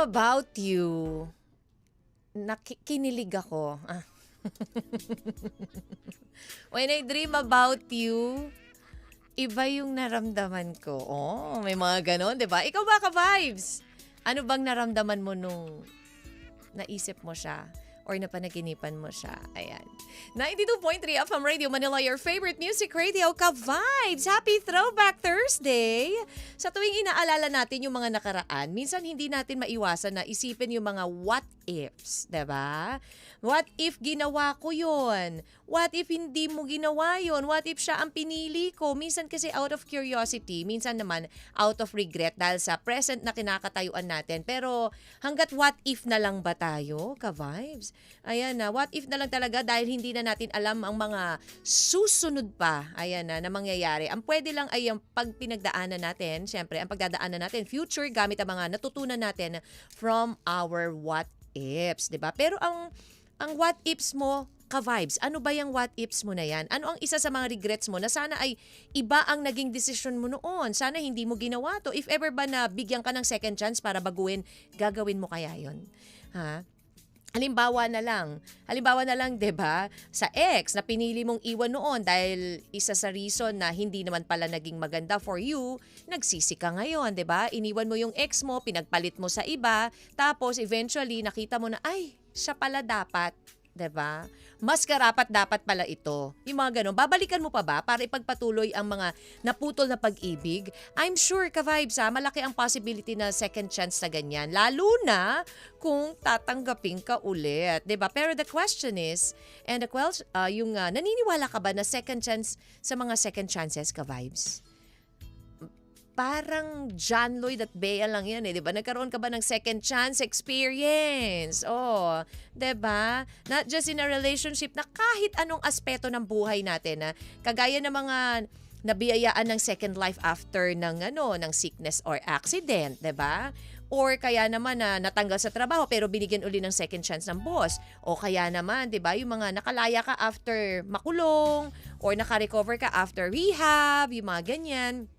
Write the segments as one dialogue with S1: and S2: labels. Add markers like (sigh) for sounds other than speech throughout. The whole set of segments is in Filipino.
S1: about you, nakikinilig ako. Ah. (laughs) When I dream about you, iba yung naramdaman ko. Oh, may mga ganon, di ba? Ikaw ba ka-vibes? Ano bang naramdaman mo nung naisip mo siya? Or napanaginipan mo siya. Ayan. 92.3 FM Radio Manila, your favorite music radio, ka-vibes! Happy Throwback Thursday! Sa tuwing inaalala natin yung mga nakaraan, minsan hindi natin maiwasan na isipin yung mga what ifs, 'di ba? What if ginawa ko yon? What if hindi mo ginawa yon? What if siya ang pinili ko? Minsan kasi out of curiosity, minsan naman out of regret dahil sa present na kinakatayuan natin. Pero hanggat what if na lang ba tayo, ka-vibes? Ayan na, what if na lang talaga dahil hindi na natin alam ang mga susunod pa, ayan na, na mangyayari. Ang pwede lang ay ang pag pinagdaanan natin, syempre, ang pagdadaanan natin, future gamit ang mga natutunan natin from our what ifs, 'di ba? Pero ang ang what ifs mo ka-vibes, ano ba yung what ifs mo na yan? Ano ang isa sa mga regrets mo na sana ay iba ang naging decision mo noon? Sana hindi mo ginawa to. If ever ba na bigyan ka ng second chance para baguhin, gagawin mo kaya yon Ha? Halimbawa na lang, halimbawa na lang 'di ba, sa ex na pinili mong iwan noon dahil isa sa reason na hindi naman pala naging maganda for you, nagsisi ka ngayon, 'di ba? Iniwan mo yung ex mo, pinagpalit mo sa iba, tapos eventually nakita mo na ay, siya pala dapat 'di ba? Mas karapat dapat pala ito. Yung mga ganun. Babalikan mo pa ba para ipagpatuloy ang mga naputol na pag-ibig? I'm sure ka vibes ha, malaki ang possibility na second chance sa ganyan. Lalo na kung tatanggapin ka ulit, 'di ba? Pero the question is, and the question, uh, yung uh, naniniwala ka ba na second chance sa mga second chances ka vibes? Parang John Lloyd at Bea lang yan eh, 'di ba? Nagkaroon ka ba ng second chance experience? Oh, 'di ba? Not just in a relationship na kahit anong aspeto ng buhay natin na kagaya ng mga nabiyayaan ng second life after ng ano, ng sickness or accident, 'di ba? Or kaya naman na natanggal sa trabaho pero binigyan uli ng second chance ng boss. O kaya naman, 'di ba, yung mga nakalaya ka after makulong or naka-recover ka after rehab, yung mga ganyan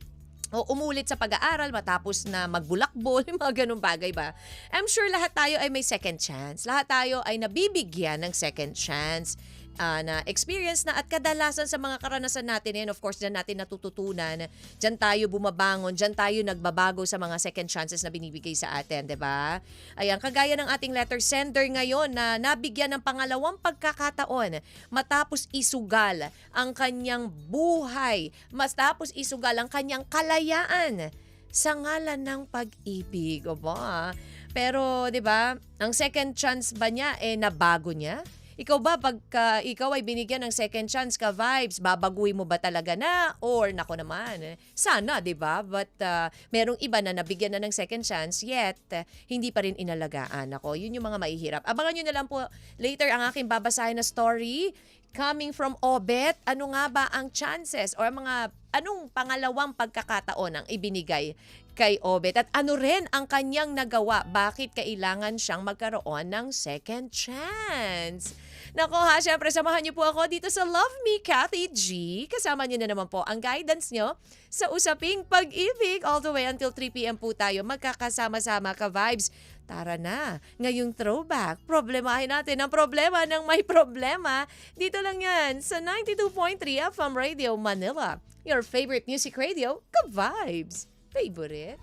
S1: o umulit sa pag-aaral matapos na magbulakbol, (laughs) mga ganun bagay ba? I'm sure lahat tayo ay may second chance. Lahat tayo ay nabibigyan ng second chance uh, na experience na at kadalasan sa mga karanasan natin and of course dyan natin natututunan dyan tayo bumabangon dyan tayo nagbabago sa mga second chances na binibigay sa atin, 'di ba? Ayan, kagaya ng ating letter sender ngayon na nabigyan ng pangalawang pagkakataon matapos isugal ang kanyang buhay, matapos isugal ang kanyang kalayaan sa ngalan ng pag-ibig. O ba? Pero, 'di ba, ang second chance ba niya eh nabago niya? Ikaw ba pagka ikaw ay binigyan ng second chance ka vibes, babaguhin mo ba talaga na or nako naman. eh, Sana, 'di ba? But uh, merong iba na nabigyan na ng second chance yet uh, hindi pa rin inalagaan. Ako, yun yung mga mahihirap. Abangan niyo na lang po later ang aking babasahin na story coming from Obet. Ano nga ba ang chances or mga anong pangalawang pagkakataon ang ibinigay kay Obet at ano rin ang kanyang nagawa bakit kailangan siyang magkaroon ng second chance. Nako ha, syempre samahan niyo po ako dito sa Love Me Kathy G. Kasama niyo na naman po ang guidance niyo sa usaping pag-ibig all the way until 3pm po tayo magkakasama-sama ka vibes. Tara na, ngayong throwback, problemahin natin ang problema ng may problema. Dito lang yan sa 92.3 FM Radio Manila. Your favorite music radio, ka-vibes. Favorite?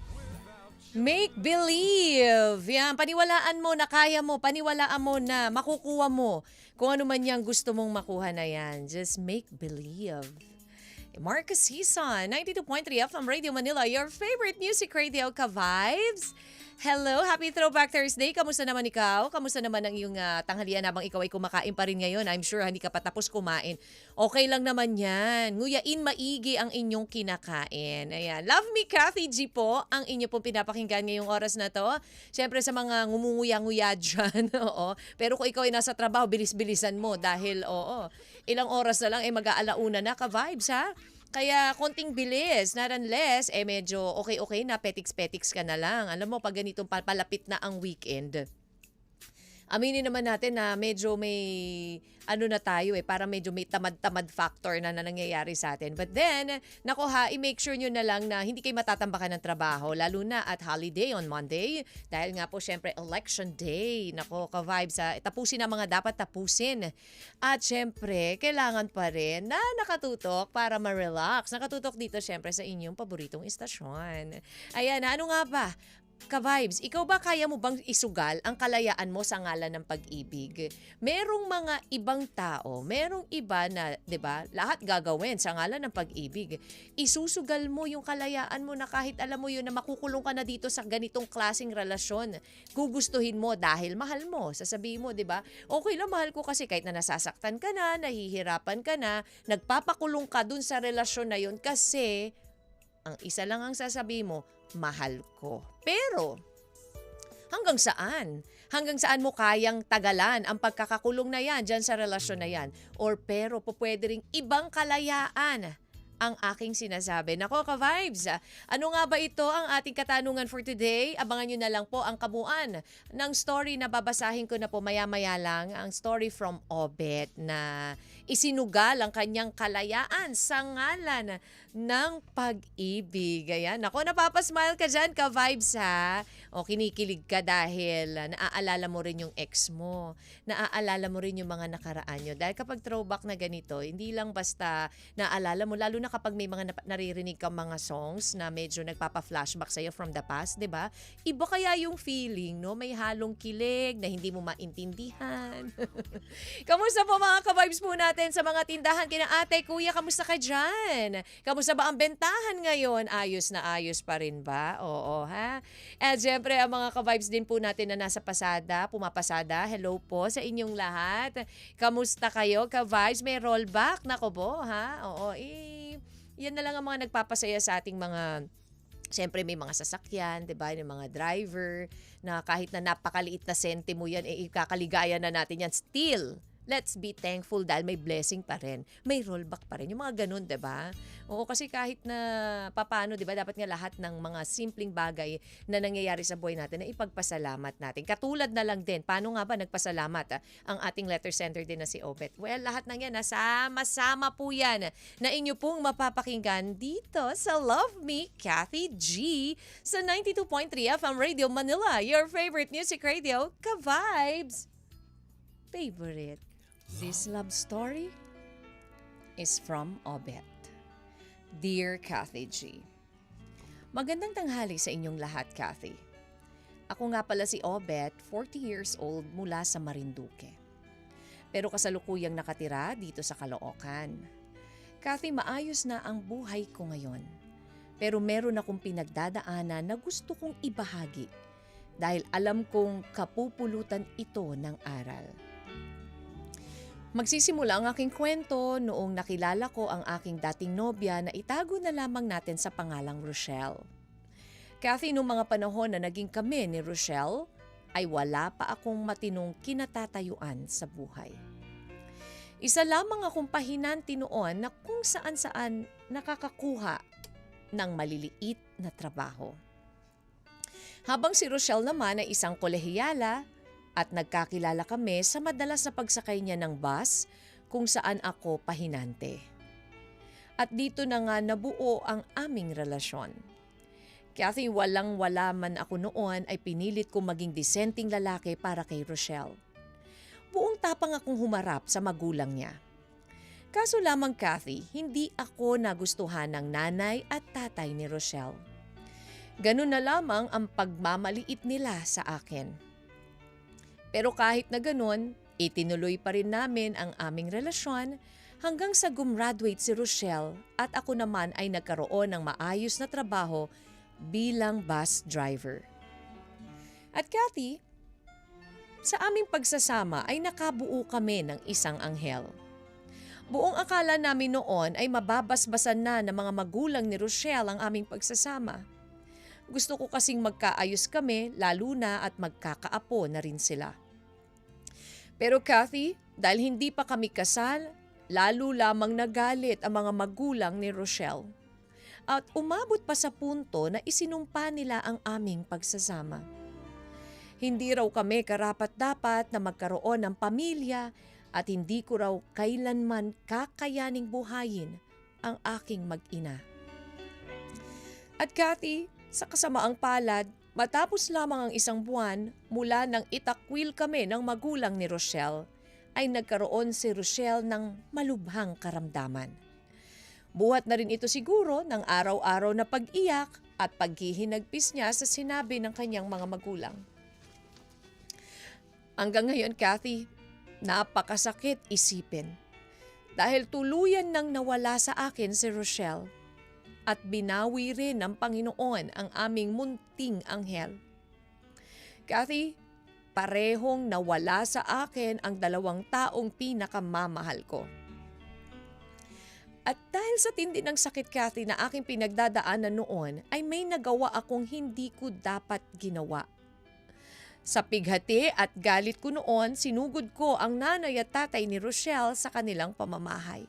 S1: Make believe. Yan, paniwalaan mo na kaya mo, paniwalaan mo na makukuha mo kung ano man yung gusto mong makuha na yan. Just make believe. Marcus Hison, 92.3 FM Radio Manila, your favorite music radio ka-vibes. Hello, happy Throwback Thursday. Kamusta naman ikaw? Kamusta naman ang iyong uh, tanghalian habang ikaw ay kumakain pa rin ngayon? I'm sure hindi ka pa tapos kumain. Okay lang naman yan. Nguyain maigi ang inyong kinakain. Ayan. Love me, Kathy G po, ang inyo pong pinapakinggan ngayong oras na to. Siyempre sa mga ngumunguya-nguya (laughs) dyan. oo. Pero kung ikaw ay nasa trabaho, bilis-bilisan mo dahil, oo, ilang oras na lang ay mag-aalauna na ka-vibes ha? Kaya konting bilis, not unless, eh medyo okay-okay na, petiks-petiks ka na lang. Alam mo, pag ganitong palapit na ang weekend, aminin naman natin na medyo may ano na tayo eh, para medyo may tamad-tamad factor na, na nangyayari sa atin. But then, nako ha, i-make sure nyo na lang na hindi kayo matatambakan ng trabaho, lalo na at holiday on Monday. Dahil nga po, syempre, election day. Nako, ka-vibes ha. Tapusin ang mga dapat tapusin. At syempre, kailangan pa rin na nakatutok para ma-relax. Nakatutok dito syempre sa inyong paboritong istasyon. Ayan, ano nga ba? Ka-vibes, ikaw ba kaya mo bang isugal ang kalayaan mo sa ngalan ng pag-ibig? Merong mga ibang tao, merong iba na, 'di ba, lahat gagawin sa ngalan ng pag-ibig. Isusugal mo yung kalayaan mo na kahit alam mo yun na makukulong ka na dito sa ganitong klasing relasyon. Gugustuhin mo dahil mahal mo. Sasabihin mo, 'di ba? Okay lang mahal ko kasi kahit na nasasaktan ka na, nahihirapan ka na, nagpapakulong ka dun sa relasyon na yun kasi ang isa lang ang sasabihin mo, mahal ko. Pero, hanggang saan? Hanggang saan mo kayang tagalan ang pagkakakulong na yan dyan sa relasyon na yan? Or pero po pwede ring ibang kalayaan ang aking sinasabi. Nako ka-vibes, ano nga ba ito ang ating katanungan for today? Abangan nyo na lang po ang kabuuan ng story na babasahin ko na po maya-maya lang. Ang story from Obet na isinugal ang kanyang kalayaan sa ngalan ng pag-ibig. Ayan. Ako, napapasmile ka dyan, ka-vibes ha. O kinikilig ka dahil ah, naaalala mo rin yung ex mo. Naaalala mo rin yung mga nakaraan nyo. Dahil kapag throwback na ganito, hindi lang basta naaalala mo, lalo na kapag may mga naririnig kang mga songs na medyo nagpapa-flashback sa'yo from the past, di ba? Iba kaya yung feeling, no? May halong kilig na hindi mo maintindihan. (laughs) Kamusta po mga ka-vibes po natin sa mga tindahan? Kina ate, kuya, kamusta ka dyan? Kamusta ba ang bentahan ngayon? Ayos na ayos pa rin ba? Oo, ha? At syempre, ang mga ka-vibes din po natin na nasa pasada, pumapasada, hello po sa inyong lahat. Kamusta kayo, ka-vibes? May rollback? Nako po, ha? Oo, eh, yan na lang ang mga nagpapasaya sa ating mga Siyempre may mga sasakyan, 'di ba? Yung mga driver na kahit na napakaliit na sente mo 'yan, eh ikakaligaya na natin 'yan still. Let's be thankful dahil may blessing pa rin. May rollback pa rin. Yung mga ganun, ba? Oo, kasi kahit na papano, ba, dapat nga lahat ng mga simpleng bagay na nangyayari sa buhay natin na ipagpasalamat natin. Katulad na lang din, paano nga ba nagpasalamat ah, ang ating letter sender din na si Obet? Well, lahat ng yan, ah, sama-sama po yan na inyo pong mapapakinggan dito sa Love Me, Kathy G sa 92.3 FM Radio Manila, your favorite music radio, ka-vibes. Favorite. This love story is from Obet. Dear Kathy G. Magandang tanghali sa inyong lahat, Kathy. Ako nga pala si Obet, 40 years old mula sa Marinduque. Pero kasalukuyang nakatira dito sa Caloocan. Kathy, maayos na ang buhay ko ngayon. Pero meron akong pinagdadaanan na gusto kong ibahagi dahil alam kong kapupulutan ito ng aral. Magsisimula ang aking kwento noong nakilala ko ang aking dating nobya na itago na lamang natin sa pangalang Rochelle. Kathy, noong mga panahon na naging kami ni Rochelle, ay wala pa akong matinong kinatatayuan sa buhay. Isa lamang akong pahinanti noon na kung saan-saan nakakakuha ng maliliit na trabaho. Habang si Rochelle naman ay isang kolehiyala at nagkakilala kami sa madalas na pagsakay niya ng bus kung saan ako pahinante. At dito na nga nabuo ang aming relasyon. Kathy, walang-wala man ako noon ay pinilit kong maging disenteng lalaki para kay Rochelle. Buong tapang akong humarap sa magulang niya. Kaso lamang Kathy, hindi ako nagustuhan ng nanay at tatay ni Rochelle. Ganun na lamang ang pagmamaliit nila sa akin. Pero kahit na ganun, itinuloy pa rin namin ang aming relasyon hanggang sa gumraduate si Rochelle at ako naman ay nagkaroon ng maayos na trabaho bilang bus driver. At Kathy, sa aming pagsasama ay nakabuo kami ng isang anghel. Buong akala namin noon ay mababasbasan na ng mga magulang ni Rochelle ang aming pagsasama. Gusto ko kasing magkaayos kami lalo na at magkakaapo na rin sila. Pero Kathy, dahil hindi pa kami kasal, lalo lamang nagalit ang mga magulang ni Rochelle. At umabot pa sa punto na isinumpa nila ang aming pagsasama. Hindi raw kami karapat-dapat na magkaroon ng pamilya at hindi ko raw kailanman kakayaning buhayin ang aking mag-ina. At Kathy, sa kasamaang palad, matapos lamang ang isang buwan mula nang itakwil kami ng magulang ni Rochelle, ay nagkaroon si Rochelle ng malubhang karamdaman. Buhat na rin ito siguro ng araw-araw na pag-iyak at paghihinagpis niya sa sinabi ng kanyang mga magulang. Hanggang ngayon, Kathy, napakasakit isipin. Dahil tuluyan nang nawala sa akin si Rochelle at binawi rin ng Panginoon ang aming munting anghel. Kathy, parehong nawala sa akin ang dalawang taong pinakamamahal ko. At dahil sa tindi ng sakit, Kathy, na aking pinagdadaanan noon, ay may nagawa akong hindi ko dapat ginawa. Sa pighati at galit ko noon, sinugod ko ang nanay at tatay ni Rochelle sa kanilang pamamahay.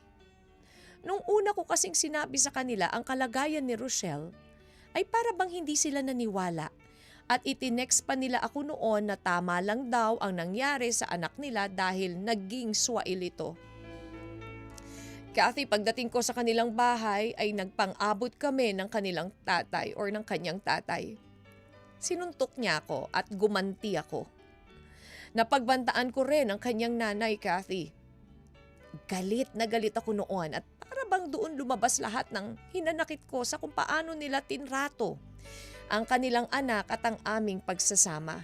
S1: Nung una ko kasing sinabi sa kanila ang kalagayan ni Rochelle, ay para bang hindi sila naniwala at itinext pa nila ako noon na tama lang daw ang nangyari sa anak nila dahil naging swail ito. Kathy, pagdating ko sa kanilang bahay ay nagpang-abot kami ng kanilang tatay or ng kanyang tatay. Sinuntok niya ako at gumanti ako. Napagbantaan ko rin ang kanyang nanay, Kathy. Galit na galit ako noon at bang doon lumabas lahat ng hinanakit ko sa kung paano nila tinrato ang kanilang anak at ang aming pagsasama.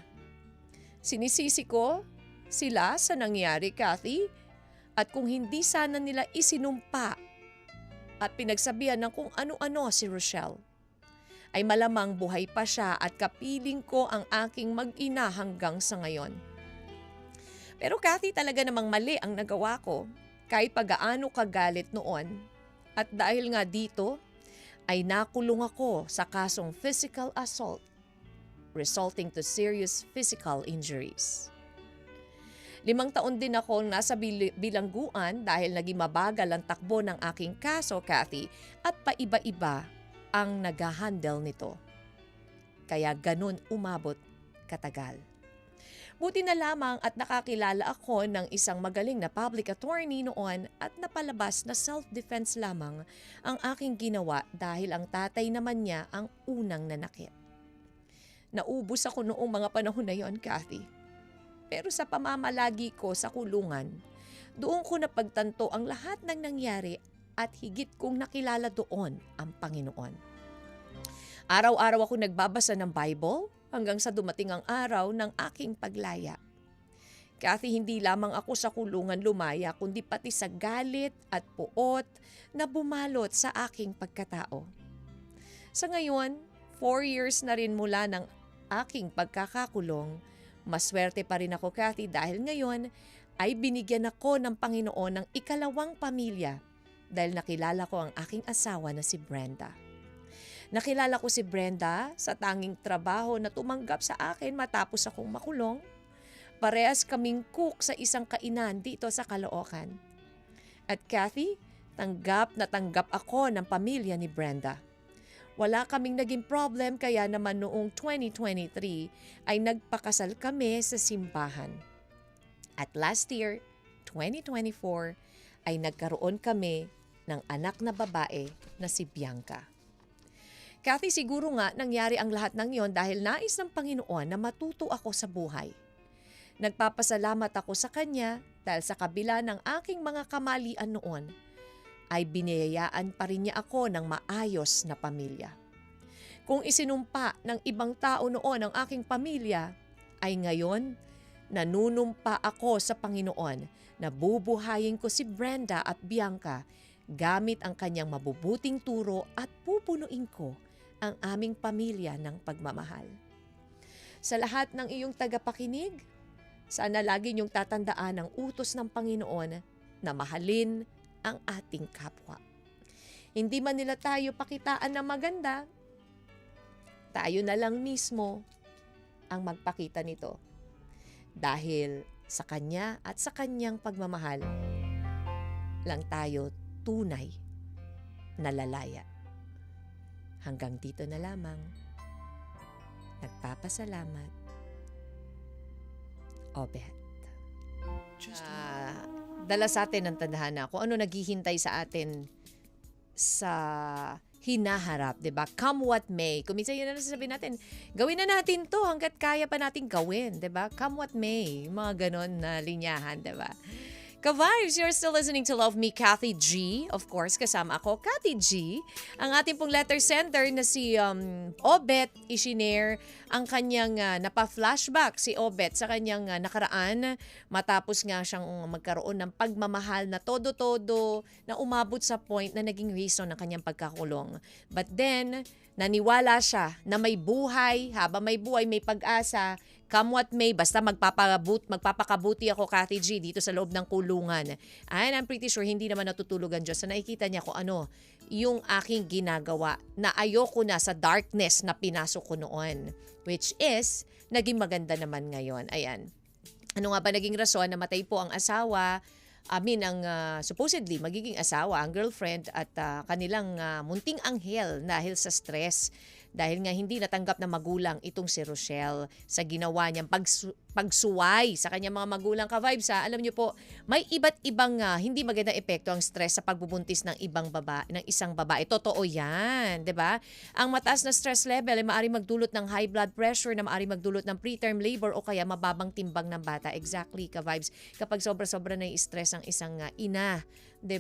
S1: Sinisisi ko sila sa nangyari, Kathy, at kung hindi sana nila isinumpa at pinagsabihan ng kung ano-ano si Rochelle, ay malamang buhay pa siya at kapiling ko ang aking mag-ina hanggang sa ngayon. Pero Kathy talaga namang mali ang nagawa ko kahit pagaano kagalit noon. At dahil nga dito, ay nakulong ako sa kasong physical assault resulting to serious physical injuries. Limang taon din ako nasa bil- bilangguan dahil naging mabagal ang takbo ng aking kaso, Kathy, at paiba-iba ang nag-handle nito. Kaya ganun umabot katagal. Buti na lamang at nakakilala ako ng isang magaling na public attorney noon at napalabas na self-defense lamang ang aking ginawa dahil ang tatay naman niya ang unang nanakit. Naubos ako noong mga panahon na yon, Kathy. Pero sa pamamalagi ko sa kulungan, doon ko napagtanto ang lahat ng nangyari at higit kong nakilala doon ang Panginoon. Araw-araw ako nagbabasa ng Bible hanggang sa dumating ang araw ng aking paglaya. Kathy, hindi lamang ako sa kulungan lumaya kundi pati sa galit at puot na bumalot sa aking pagkatao. Sa ngayon, four years na rin mula ng aking pagkakakulong, maswerte pa rin ako, Kathy, dahil ngayon ay binigyan ako ng Panginoon ng ikalawang pamilya dahil nakilala ko ang aking asawa na si Brenda. Nakilala ko si Brenda sa tanging trabaho na tumanggap sa akin matapos akong makulong. Parehas kaming cook sa isang kainan dito sa Caloocan. At Kathy, tanggap na tanggap ako ng pamilya ni Brenda. Wala kaming naging problem kaya naman noong 2023 ay nagpakasal kami sa simbahan. At last year, 2024, ay nagkaroon kami ng anak na babae na si Bianca. Kathy, siguro nga nangyari ang lahat ng yon dahil nais ng Panginoon na matuto ako sa buhay. Nagpapasalamat ako sa Kanya dahil sa kabila ng aking mga kamalian noon, ay biniyayaan pa rin niya ako ng maayos na pamilya. Kung isinumpa ng ibang tao noon ang aking pamilya, ay ngayon nanunumpa ako sa Panginoon na bubuhayin ko si Brenda at Bianca gamit ang kanyang mabubuting turo at pupunuin ko ang aming pamilya ng pagmamahal. Sa lahat ng iyong tagapakinig, sana lagi niyong tatandaan ang utos ng Panginoon na mahalin ang ating kapwa. Hindi man nila tayo pakitaan na maganda, tayo na lang mismo ang magpakita nito. Dahil sa Kanya at sa Kanyang pagmamahal, lang tayo tunay na lalaya. Hanggang dito na lamang. Nagpapasalamat. Obet.
S2: Just
S1: Ah, dala sa atin ng tadhana, kung ano naghihintay sa atin sa hinaharap, 'di ba? Come what may. Kung minsan yun na sasabihin natin, gawin na natin 'to hangga't kaya pa nating gawin, 'di ba? Come what may. Mga ganon na linyahan, 'di ba? Ka-vibes, you're still listening to Love Me, Kathy G. Of course, kasama ako, Kathy G. Ang ating pong letter sender na si um, Obet Ishinare, ang kanyang ah, napa-flashback si Obet sa kanyang ah, nakaraan matapos nga siyang magkaroon ng pagmamahal na todo-todo na umabot sa point na naging reason ng kanyang pagkakulong. But then, naniwala siya na may buhay, habang may buhay, may pag-asa, come what may, basta magpapabut, magpapakabuti ako, Kathy G, dito sa loob ng kulungan. And I'm pretty sure hindi naman natutulog ang Diyos na nakikita niya kung ano yung aking ginagawa na ayoko na sa darkness na pinasok ko noon. Which is, naging maganda naman ngayon. Ayan. Ano nga ba naging rason na matay po ang asawa? I mean, ang ah, supposedly magiging asawa, ang girlfriend at ah, kanilang ah, munting anghel dahil sa stress. Dahil nga hindi natanggap na magulang itong si Rochelle sa ginawa niyang pagsu- pagsuway sa kanyang mga magulang ka-vibes. Ha? Alam niyo po, may iba't ibang ah, hindi magandang epekto ang stress sa pagbubuntis ng ibang babae, ng isang babae. Totoo yan, 'di ba? Ang mataas na stress level ay maaaring magdulot ng high blood pressure na maaaring magdulot ng preterm labor o kaya mababang timbang ng bata. Exactly ka-vibes. Kapag sobra-sobra na yung stress ang isang ah, ina,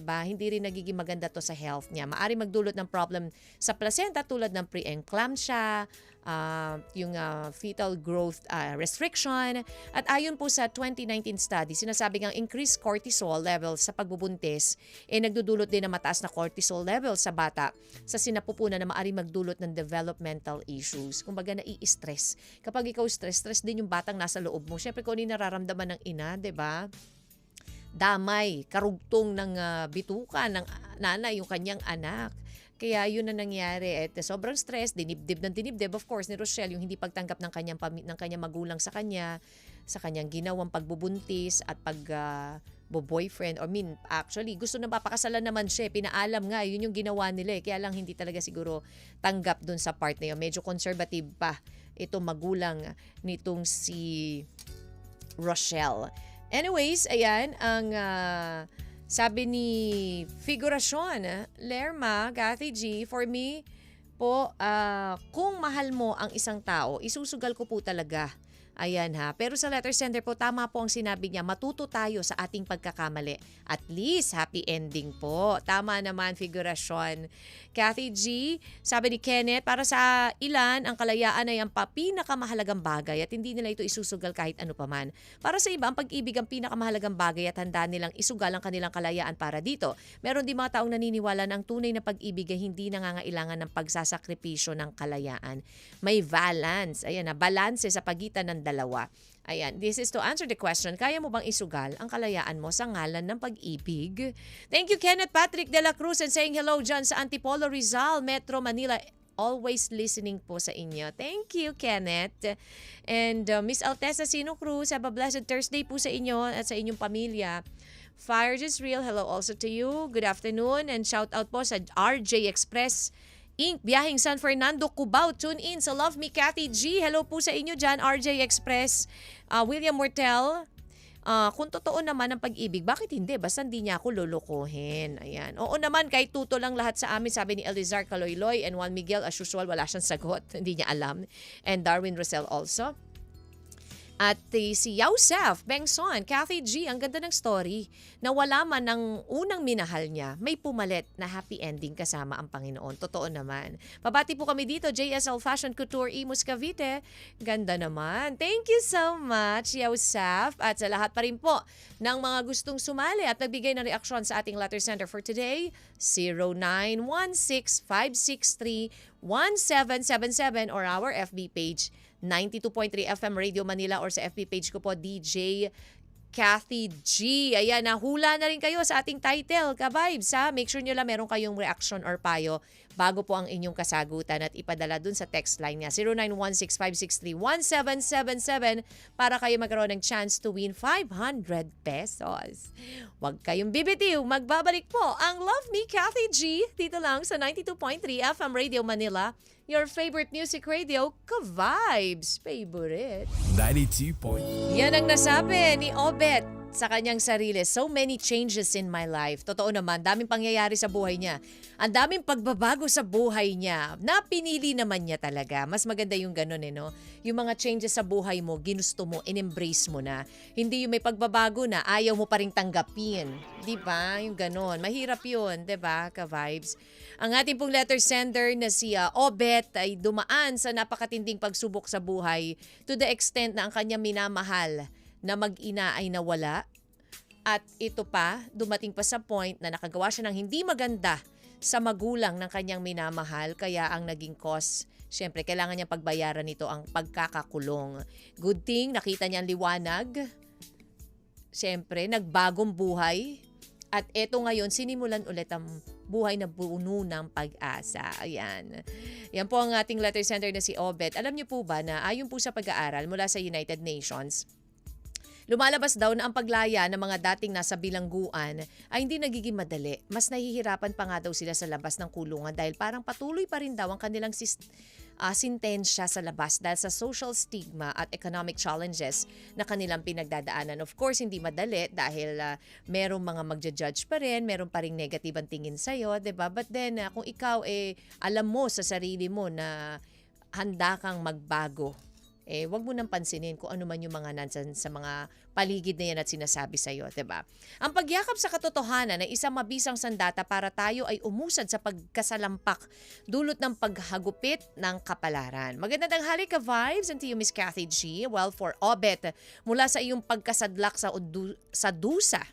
S1: ba? Hindi rin nagiging maganda to sa health niya. Maari magdulot ng problem sa placenta tulad ng preeclampsia, ah, yung ah, fetal growth ah, restriction. At ayon po sa 2019 study, sinasabi ang increased cortisol level sa pagbubuntis eh nagdudulot din ng mataas na cortisol level sa bata sa sinapupunan na maari magdulot ng developmental issues. Kumbaga nai-stress. Kapag ikaw stress, stress din yung batang nasa loob mo. Syempre kung ano nararamdaman ng ina, 'di ba? Damay, karugtong ng ah, bituka ng nanay, yung kanyang anak. Kaya yun na nangyari. At sobrang stress, dinibdib ng dinibdib. Of course, ni Rochelle, yung hindi pagtanggap ng kanyang, ng kanyang magulang sa kanya, sa kanyang ginawang pagbubuntis at pag ah, bo-boyfriend. I mean, actually, gusto na papakasalan naman siya. eh. Pinaalam nga, yun yung ginawa nila eh. Kaya lang hindi talaga siguro tanggap dun sa part na yun. Medyo conservative pa itong magulang nitong si Rochelle. Anyways, ayan, ang ah, sabi ni Figurasyon, Lerma, Kathy G, for me po, ah, kung mahal mo ang isang tao, isusugal ko po talaga. Ayan ha. Pero sa letter sender po, tama po ang sinabi niya, matuto tayo sa ating pagkakamali. At least, happy ending po. Tama naman, figurasyon. Kathy G, sabi ni Kenneth, para sa ilan, ang kalayaan ay ang pinakamahalagang bagay at hindi nila ito isusugal kahit ano paman. Para sa iba, ang pag-ibig ang pinakamahalagang bagay at handa nilang isugal ang kanilang kalayaan para dito. Meron din mga taong naniniwala na ang tunay na pag-ibig ay hindi nangangailangan ng pagsasakripisyo ng kalayaan. May balance. Ayan na, balance sa pagitan ng dalawa. Ayan, this is to answer the question, kaya mo bang isugal ang kalayaan mo sa ngalan ng pag-ibig? Thank you, Kenneth Patrick de la Cruz and saying hello dyan sa Antipolo Rizal, Metro Manila. Always listening po sa inyo. Thank you, Kenneth. And uh, Miss Altesa Sino Cruz, have a blessed Thursday po sa inyo at sa inyong pamilya. Fire is real. Hello also to you. Good afternoon and shout out po sa RJ Express Inc. Biyahing San Fernando, Cubao. Tune in sa Love Me Cathy G. Hello po sa inyo dyan, RJ Express. Ah, William Mortel. Ah, kung totoo naman ang pag-ibig, bakit hindi? Basta hindi niya ako lulukuhin. Ayan. Oo naman, kahit tuto lang lahat sa amin, sabi ni Elizar Caloyloy and Juan Miguel, as usual, wala siyang sagot. (laughs) hindi niya alam. And Darwin Rosel also. At si Yausef Bengson, Kathy G, ang ganda ng story. Na wala man ng unang minahal niya, may pumalit na happy ending kasama ang Panginoon. Totoo naman. Pabati po kami dito, JSL Fashion Couture Imus Cavite. Ganda naman. Thank you so much, Yausef. At sa lahat pa rin po ng mga gustong sumali at nagbigay ng reaksyon sa ating letter center for today, 0916-563-1777 or our FB page 92.3 FM Radio Manila or sa FB page ko po DJ Kathy G. Ayan, nahula na rin kayo sa ating title, ka-vibes ha. Make sure nyo lang meron kayong reaction or payo bago po ang inyong kasagutan at ipadala dun sa text line niya 0916-563-1777 para kayo magkaroon ng chance to win 500 pesos. Huwag kayong bibitiw, magbabalik po ang Love Me Kathy G dito lang sa 92.3 FM Radio Manila. Your favorite music radio, ka-vibes. Favorite.
S2: 92 point.
S1: Yan ang nasabi ni Obet sa kanyang sarili. So many changes in my life. Totoo naman, daming pangyayari sa buhay niya. Ang daming pagbabago sa buhay niya. Na pinili naman niya talaga. Mas maganda yung ganun eh, no? Yung mga changes sa buhay mo, ginusto mo, in-embrace mo na. Hindi yung may pagbabago na ayaw mo pa rin tanggapin. Di ba? Yung ganun. Mahirap yun, di ba, ka-vibes? Ang ating pong letter sender na si uh, Obet ay dumaan sa napakatinding pagsubok sa buhay to the extent na ang kanyang minamahal na mag-ina ay nawala. At ito pa, dumating pa sa point na nakagawa siya ng hindi maganda sa magulang ng kanyang minamahal kaya ang naging cause Siyempre, kailangan niya pagbayaran nito ang pagkakakulong. Good thing, nakita niya ang liwanag. Siyempre, nagbagong buhay. At eto ngayon, sinimulan ulit ang buhay na puno ng pag-asa. Ayan. Yan po ang ating letter sender na si Obet. Alam niyo po ba na ayon po sa pag-aaral mula sa United Nations, Lumalabas daw na ang paglaya ng mga dating nasa bilangguan ay hindi nagiging madali. Mas nahihirapan pa nga daw sila sa labas ng kulungan dahil parang patuloy pa rin daw ang kanilang sis- ah, sintensya sa labas dahil sa social stigma at economic challenges na kanilang pinagdadaanan. Of course, hindi madali dahil ah, merong mga magja-judge pa rin, meron pa rin negative ang tingin sa'yo, 'di ba? But then, ah, kung ikaw eh, alam mo sa sarili mo na handa kang magbago eh wag mo nang pansinin kung ano man yung mga nansan sa mga paligid na yan at sinasabi sa iyo, 'di ba? Ang pagyakap sa katotohanan ay isang mabisang sandata para tayo ay umusad sa pagkasalampak dulot ng paghagupit ng kapalaran. Magandang tanghali ka vibes and to you Miss Kathy G. Well for Obet mula sa iyong pagkasadlak sa udu- sa dusa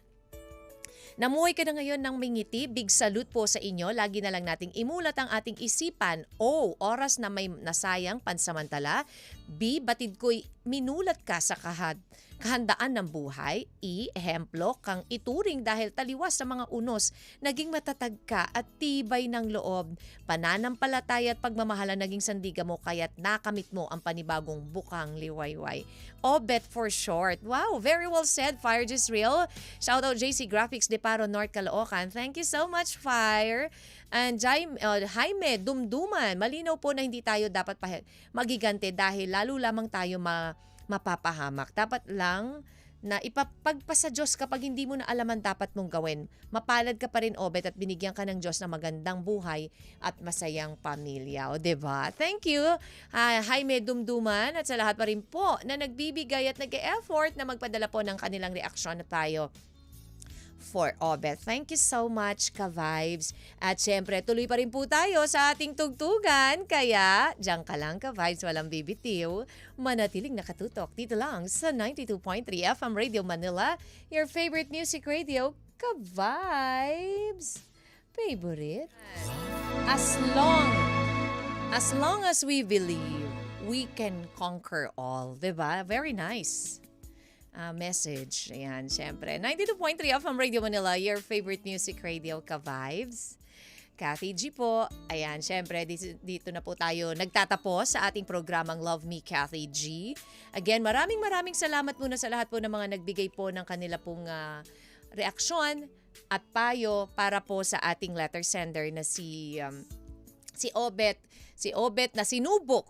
S1: Namuhay ka na ngayon ng mingiti. Big salute po sa inyo. Lagi na lang nating imulat ang ating isipan. O, oras na may nasayang pansamantala. B, batid ko'y minulat ka sa kahad kahandaan ng buhay. E, ehemplo kang ituring dahil taliwas sa mga unos, naging matatag ka at tibay ng loob. Pananampalataya at pagmamahala naging sandiga mo kaya't nakamit mo ang panibagong bukang liwayway. Obet for short. Wow, very well said, Fire Just Real. Shout out JC Graphics de Paro, North Caloocan. Thank you so much, Fire. And Jaime, uh, Jaime, dumduman. Malinaw po na hindi tayo dapat pa- magigante dahil lalo lamang tayo ma mapapahamak. Dapat lang na ipapagpasa Diyos kapag hindi mo na alaman dapat mong gawin. Mapalad ka pa rin, Obet, at binigyan ka ng Diyos ng magandang buhay at masayang pamilya. O, ba? Diba? Thank you, uh, Jaime Dumduman, at sa lahat pa rin po na nagbibigay at nag-effort na magpadala po ng kanilang reaksyon na tayo for Obet. Thank you so much, ka-vibes. At syempre, tuloy pa rin po tayo sa ating tugtugan. Kaya, diyan ka lang, ka-vibes, walang bibitiw. Manatiling nakatutok dito lang sa 92.3 FM Radio Manila, your favorite music radio, ka-vibes. Favorite? As long, as long as we believe, we can conquer all. 'di ba? Very nice uh, message. Ayan, syempre. 92.3 FM Radio Manila, your favorite music radio ka-vibes. Kathy G po. Ayan, syempre, dito, dito na po tayo nagtatapos sa ating programang Love Me Kathy G. Again, maraming maraming salamat muna sa lahat po ng mga nagbigay po ng kanila pong uh, reaksyon at payo para po sa ating letter sender na si um, si Obet, si Obet na sinubok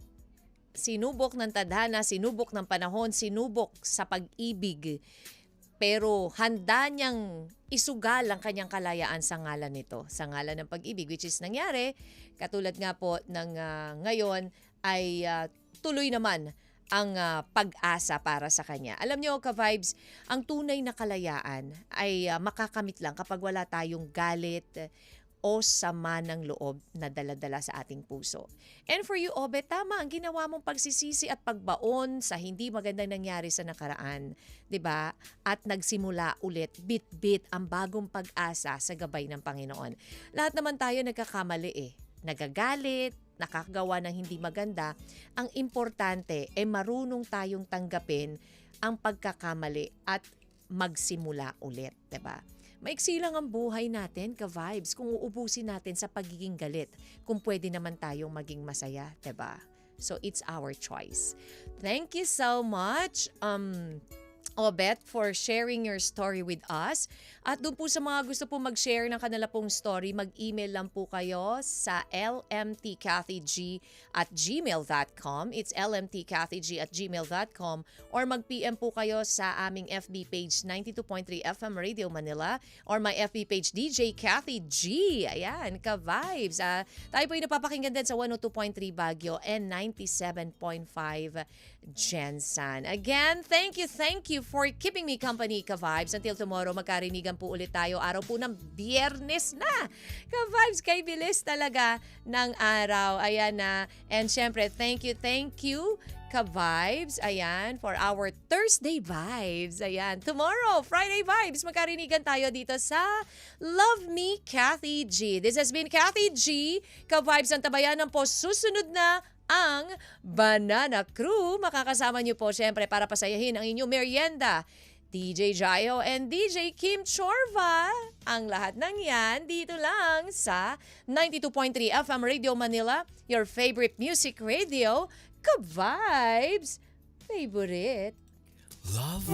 S1: sinubok ng tadhana, sinubok ng panahon, sinubok sa pag-ibig. Pero handa niyang isugal ang kanyang kalayaan sa ngalan nito, sa ngalan ng pag-ibig, which is nangyari, katulad nga po ng uh, ngayon, ay uh, tuloy naman ang uh, pag-asa para sa kanya. Alam niyo, ka-vibes, ang tunay na kalayaan ay uh, makakamit lang kapag wala tayong galit, o sama ng loob na daladala sa ating puso. And for you, Obe, tama ang ginawa mong pagsisisi at pagbaon sa hindi magandang nangyari sa nakaraan. 'di ba? At nagsimula ulit bit-bit ang bagong pag-asa sa gabay ng Panginoon. Lahat naman tayo nagkakamali eh. Nagagalit, nakakagawa ng hindi maganda. Ang importante ay eh, marunong tayong tanggapin ang pagkakamali at magsimula ulit, 'di ba? Maiksi lang ang buhay natin, ka-vibes, kung uubusin natin sa pagiging galit, kung pwede naman tayong maging masaya, ba? So, it's our choice. Thank you so much. Um, Obet for sharing your story with us. At doon po sa mga gusto po mag-share ng kanila pong story, mag-email lang po kayo sa lmtkathig at gmail.com. It's lmtkathig at gmail.com or mag-PM po kayo sa aming FB page 92.3 FM Radio Manila or my FB page DJ Kathy G. Ayan, ka-vibes. Ah, tayo po yung napapakinggan din sa 102.3 Baguio and 97.5 Jensen. Again, thank you, thank you for keeping me company, ka-vibes. Until tomorrow, magkarinigan po ulit tayo. Araw po ng biyernes na. Ka-vibes, kay bilis talaga ng araw. Ayan na. And syempre, thank you, thank you ka-vibes. Ayan, for our Thursday vibes. Ayan, tomorrow, Friday vibes. Magkarinigan tayo dito sa Love Me, Kathy G. This has been Kathy G. Ka-vibes ang tabayan ng po. Susunod na ang Banana Crew. Makakasama niyo po syempre para pasayahin ang inyong merienda. DJ Jayo and DJ Kim Chorva. Ang lahat ng yan dito lang sa 92.3 FM Radio Manila, your favorite music radio, ka-vibes, favorite.
S2: Love.